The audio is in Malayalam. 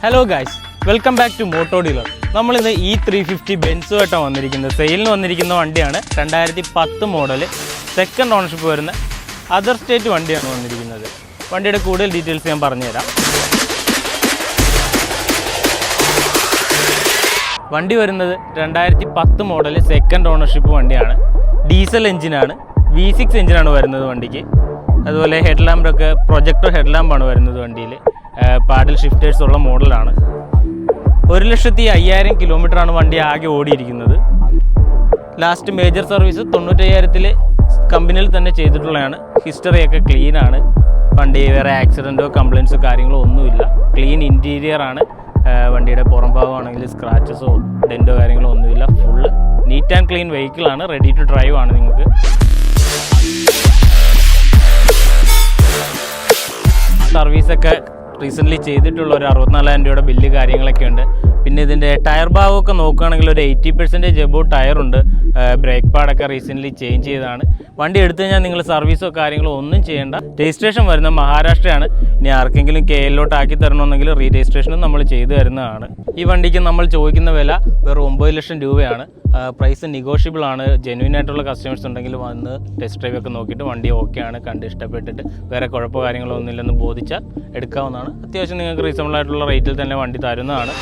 Hello guys welcome back to Moto Dealer നമ്മളിന്ന് ഈ ത്രീ ഫിഫ്റ്റി ബെൻസുമായിട്ടാണ് വന്നിരിക്കുന്നത്. സെയിലിന് വന്നിരിക്കുന്ന വണ്ടിയാണ്. രണ്ടായിരത്തി പത്ത് മോഡൽ സെക്കൻഡ് ഓണർഷിപ്പ് വരുന്ന അതർ സ്റ്റേറ്റ് വണ്ടിയാണ് വന്നിരിക്കുന്നത്. വണ്ടിയുടെ കൂടുതൽ ഡീറ്റെയിൽസ് ഞാൻ പറഞ്ഞുതരാം. വണ്ടി വരുന്നത് രണ്ടായിരത്തി പത്ത് മോഡൽ സെക്കൻഡ് ഓണർഷിപ്പ് വണ്ടിയാണ്. ഡീസൽ എഞ്ചിനാണ് വി സിക്സ് എഞ്ചിനാണ് വരുന്നത് വണ്ടിക്ക്. അതുപോലെ ഹെഡ് ലാമ്പൊക്കെ പ്രൊജക്ടർ ഹെഡ് ലാമ്പാണ് വരുന്നത് വണ്ടിയിൽ. പാഡിൽ ഷിഫ്റ്റേഴ്സ് ഉള്ള മോഡലാണ്. ഒരു ലക്ഷത്തി അയ്യായിരം കിലോമീറ്ററാണ് വണ്ടി ആകെ ഓടിയിരിക്കുന്നത്. ലാസ്റ്റ് മേജർ സർവീസ് തൊണ്ണൂറ്റയ്യായിരത്തിൽ കമ്പനിയിൽ തന്നെ ചെയ്തിട്ടുള്ളതാണ്. ഹിസ്റ്ററിയൊക്കെ ക്ലീൻ ആണ്. വണ്ടി വേറെ ആക്സിഡന്റോ കംപ്ലയിൻസോ കാര്യങ്ങളോ ഒന്നുമില്ല. ക്ലീൻ ഇന്റീരിയർ ആണ്. വണ്ടിയുടെ പുറം ഭാഗമാണെങ്കിൽ സ്ക്രാച്ചസോ ഡെന്റോ കാര്യങ്ങളോ ഒന്നുമില്ല. ഫുള്ള് നീറ്റ് ആൻഡ് ക്ലീൻ വെഹിക്കിളാണ് റെഡി ടു ഡ്രൈവ് ആണ് നിങ്ങൾക്ക്. സർവീസൊക്കെ റീസെന്റ്ലി ചെയ്തിട്ടുള്ള ഒരു അറുപത്തിനാലായിരം രൂപയുടെ ബില്ല് കാര്യങ്ങളൊക്കെ ഉണ്ട് പിന്നെ ഇതിന്റെ ടയർ ഭാഗമൊക്കെ നോക്കുകയാണെങ്കിൽ ഒരു എയ്റ്റി പെർസെന്റേജ് എബോ ടയറുണ്ട് ബ്രേക്ക് പാഡൊക്കെ റീസെന്റ്ലി ചേഞ്ച് ചെയ്തതാണ്. വണ്ടി എടുത്തു കഴിഞ്ഞാൽ നിങ്ങൾ സർവീസോ കാര്യങ്ങളോ ഒന്നും ചെയ്യേണ്ട. രജിസ്ട്രേഷൻ വരുന്ന മഹാരാഷ്ട്രയാണ്. ഇനി ആർക്കെങ്കിലും കെ എല്ലോട്ട് ആക്കി തരണമെന്നെങ്കിൽ റീ രജിസ്ട്രേഷനും നമ്മൾ ചെയ്തു തരുന്നതാണ്. ഈ വണ്ടിക്ക് നമ്മൾ ചോദിക്കുന്ന വില വെറും ഒമ്പത് ലക്ഷം രൂപയാണ്. പ്രൈസ് നെഗോഷ്യബിൾ ആണ്. ജെന്യൂൻ ആയിട്ടുള്ള കസ്റ്റമേഴ്സ് ഉണ്ടെങ്കിൽ വന്ന് ടെസ്റ്റ് ഡ്രൈവ് ഒക്കെ നോക്കിയിട്ട് വണ്ടി ഓക്കെ ആണ് കണ്ട് ഇഷ്ടപ്പെട്ടിട്ട്. വേറെ കുഴപ്പമോ കാര്യങ്ങളോ ഒന്നുമില്ലെന്ന് ബോധിച്ചാൽ എടുക്കാവുന്നതാണ്. അത്യാവശ്യം നിങ്ങൾക്ക് റീസണബിൾ ആയിട്ടുള്ള റേറ്റിൽ തന്നെ വണ്ടി തരുന്നതാണ്.